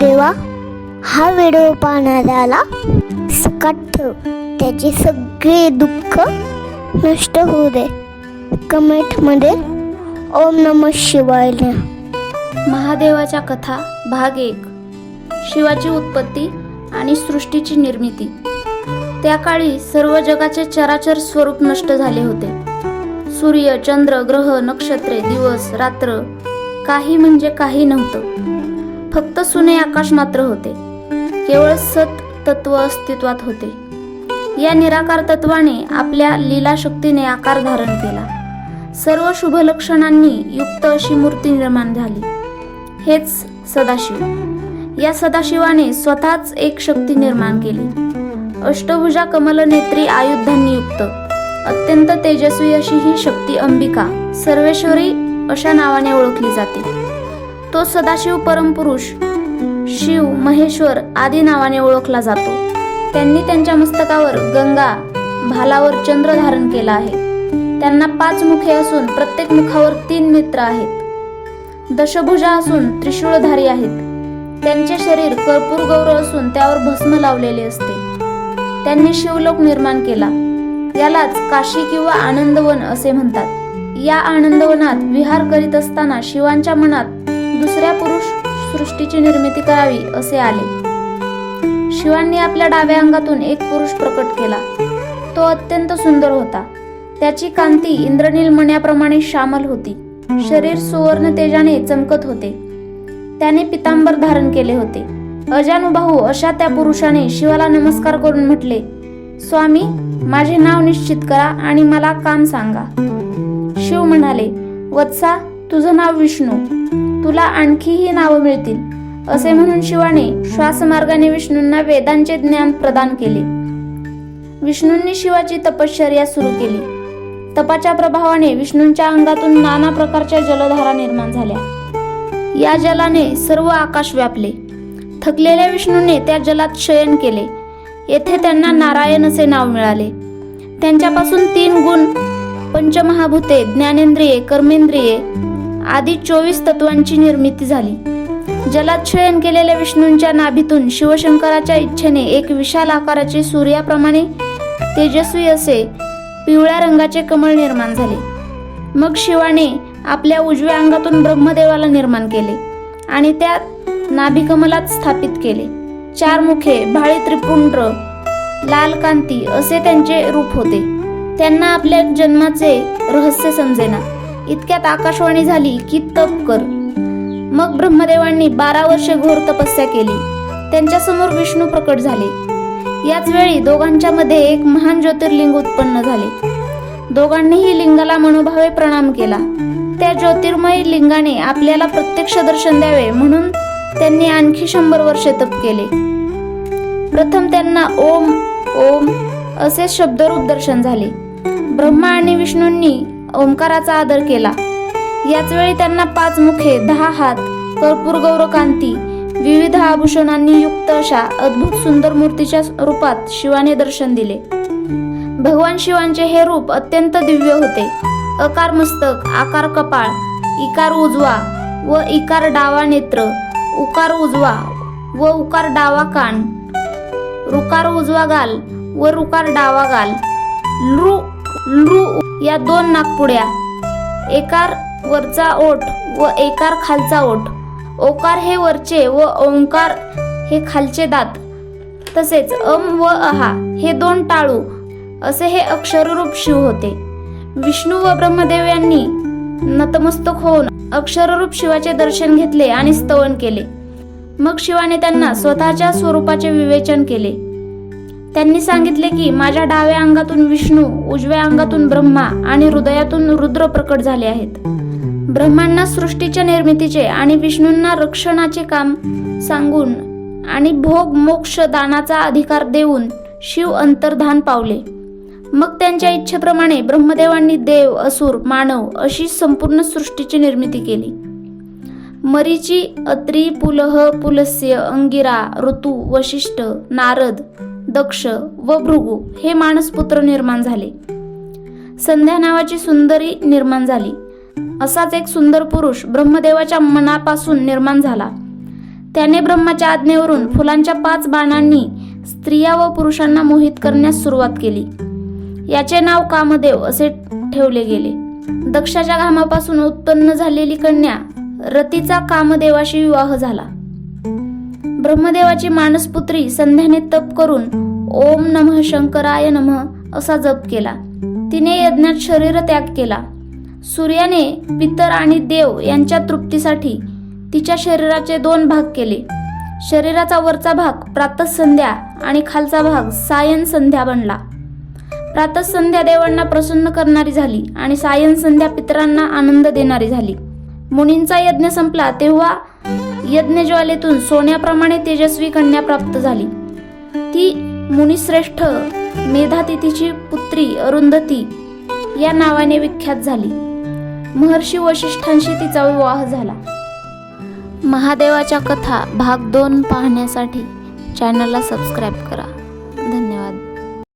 देवा हा व्हिडिओ पाहणाऱ्याला सकाट ठेव. त्याचे सगळे दुःख नष्ट होऊ दे. कमेंटमध्ये ओम नम शिवाय महादेवाच्या कथा भाग एक. शिवाची उत्पत्ती आणि सृष्टीची निर्मिती. त्या काळी सर्व जगाचे चराचर स्वरूप नष्ट झाले होते. सूर्य चंद्र ग्रह नक्षत्रे दिवस रात्र काही म्हणजे काही नव्हतं. फक्त सुने आकाश मात्र होते. केवळ सत तत्व अस्तित्वात होते. या निराकार तत्वाने आपल्या लीला शक्तीने आकार धारण केला. सर्व शुभ लक्षणांनी युक्त अशी मूर्ती निर्माण झाली. हेच सदाशिव. या सदाशिवाने स्वतःच एक शक्ती निर्माण केली. अष्टभुजा कमल नेत्री आयुधांनी युक्त. अत्यंत तेजस्वी अशी ही शक्ती अंबिका सर्वेश्वरी अशा नावाने ओळखली जाते. तो सदाशिव परमपुरुष शिव महेश्वर आदी नावाने ओळखला जातो. त्यांनी त्यांच्या मस्तकावर गंगा भालावर चंद्र धारण केला आहे. त्यांना पाच मुखे असून प्रत्येक मुखावर तीन नेत्र आहेत. दशभुजा असून त्रिशूळधारी आहेत. त्यांचे शरीर कर्पूर गौरव असून त्यावर भस्म लावलेले असते. त्यांनी शिवलोक निर्माण केला. यालाच काशी किंवा आनंदवन असे म्हणतात. या आनंदवनात विहार करीत असताना शिवांच्या मनात दुसऱ्या पुरुष सृष्टीची निर्मिती करावी असे आले. शिवांनी आपल्या डाव्या अंगातून एक पुरुष प्रकट केला. तो अत्यंत सुंदर होता. त्याची कांती इंद्रनील मण्याप्रमाणे श्यामल होती. शरीर सुवर्ण तेजाने चमकत होते. त्याने पितांबर धारण केले होते. अजानुबाहू अशा त्या पुरुषाने शिवाला नमस्कार करून म्हटले स्वामी माझे नाव निश्चित करा आणि मला काम सांगा. शिव म्हणाले वत्सा तुझं नाव विष्णू. तुला आणखीही नावं मिळतील असे म्हणून शिवाने श्वासमार्गाने विष्णूंना वेदांचे ज्ञान प्रदान केले. विष्णूंनी शिवाची तपश्चर्या सुरू केली. तपाच्या प्रभावाने विष्णूंच्या अंगातून नाना प्रकारच्या जलधारा निर्माण झाल्या. या जलाने सर्व आकाश व्यापले. थकलेल्या विष्णूने त्या जलात शयन केले. येथे त्यांना नारायण असे नाव मिळाले. त्यांच्यापासून तीन गुण पंचमहाभूते ज्ञानेंद्रिये कर्मेंद्रिये आदी चोवीस तत्वांची निर्मिती झाली. जलात शयन केलेल्या विष्णूंच्या नाभीतून शिवशंकराच्या इच्छेने एक विशाल आकाराचे सूर्याप्रमाणे तेजस्वी असे पिवळ्या रंगाचे कमळ निर्माण झाले. मग शिवाने आपल्या उजव्या अंगातून ब्रह्मदेवाला निर्माण केले आणि त्या नाभिकमलात स्थापित केले. चार मुखे भाळी त्रिपुंड्र लाल कांती असे त्यांचे रूप होते. त्यांना आपल्या जन्माचे रहस्य समजेना. इतक्यात आकाशवाणी झाली की तप कर. मग ब्रह्मदेवांनी बारा वर्षे घोर तपस्या केली. त्यांच्यासमोर विष्णू प्रकट झाले. याच वेळी दोघांच्या मध्ये एक महान ज्योतिर्लिंग उत्पन्न झाले. दोघांनीही लिंगाला मनोभावे प्रणाम केला. त्या ज्योतिर्मय लिंगाने आपल्याला प्रत्यक्ष दर्शन द्यावे म्हणून त्यांनी आणखी शंभर वर्षे तप केले. प्रथम त्यांना ओम ओम असे शब्दरूप दर्शन झाले. ब्रह्मा आणि विष्णूंनी ओंकाराचा आदर केला. याच वेळी त्यांना पाच मुखे दहा हात कर्पूर गौरकांती विविध आभूषणांनी युक्त अशा अद्भुत सुंदर मूर्तीच्या रूपात शिवाने दर्शन दिले. भगवान शिवांचे हे रूप अत्यंत दिव्य होते. अकार मस्तक आकार कपाळ इकार उजवा व इकार डावा नेत्र उकार उजवा व उकार डावा कान रुकार उजवा गाल व रुकार डावा गाल लृ लृ या दोन नागपुड्या. एकार वरचा ओठ व एकार खालचा ओठ. ओकार हे वरचे व ओंकार हे खालचे दात. तसेच अम व अहा हे दोन टाळू. असे हे अक्षररूप शिव होते. विष्णू व ब्रह्मदेव यांनी नतमस्तक होऊन अक्षररूप शिवाचे दर्शन घेतले आणि स्तवन केले. मग शिवाने त्यांना स्वतःच्या स्वरूपाचे विवेचन केले. त्यांनी सांगितले की माझ्या डाव्या अंगातून विष्णू उजव्या अंगातून ब्रह्मा आणि हृदयातून रुद्र प्रकट झाले आहेत. ब्रह्मांना सृष्टीच्या निर्मितीचे आणि विष्णूंना रक्षणाचे काम सांगून आणि भोग मोक्ष दानाचा अधिकार देऊन शिव अंतर्धान पावले. मग त्यांच्या इच्छेप्रमाणे ब्रह्मदेवांनी देव असुर मानव अशी संपूर्ण सृष्टीची निर्मिती केली. मरीची अत्री पुलह पुलस्य अंगिरा ऋतू वशिष्ठ नारद दक्ष व भृगू हे मानसपुत्र निर्माण झाले. संध्या नावाची सुंदरी निर्माण झाली. असाच एक सुंदर पुरुष ब्रह्मदेवाच्या मनापासून निर्माण झाला. त्याने ब्रह्माच्या आज्ञेवरून फुलांच्या पाच बाणांनी स्त्रिया व पुरुषांना मोहित करण्यास सुरुवात केली. याचे नाव कामदेव असे ठेवले गेले. दक्षाच्या घामापासून उत्पन्न झालेली कन्या रतीचा कामदेवाशी विवाह झाला. ब्रह्मदेवाची मानसपुत्री संध्याने तप करून ओम नमः शंकराय नमः असा जप केला. तिने यज्ञात शरीर त्याग केला. सूर्याने पितर आणि देव यांच्या तृप्तीसाठी तिच्या शरीराचे दोन भाग केले. शरीराचा वरचा भाग प्रातःसंध्या आणि खालचा भाग सायन संध्या बनला. प्रातःसंध्या देवांना प्रसन्न करणारी झाली आणि सायन संध्या पितरांना आनंद देणारी झाली. मुनींचा यज्ञ संपला तेव्हा यज्ञज्वालेतून सोन्याप्रमाणे तेजस्वी कन्या प्राप्त झाली. ती मुनिश्रेष्ठ मेधातिथीची पुत्री अरुंधती या नावाने विख्यात झाली. महर्षी वशिष्ठांशी तिचा विवाह झाला. महादेवाच्या कथा भाग दोन पाहण्यासाठी चॅनलला सबस्क्राईब करा.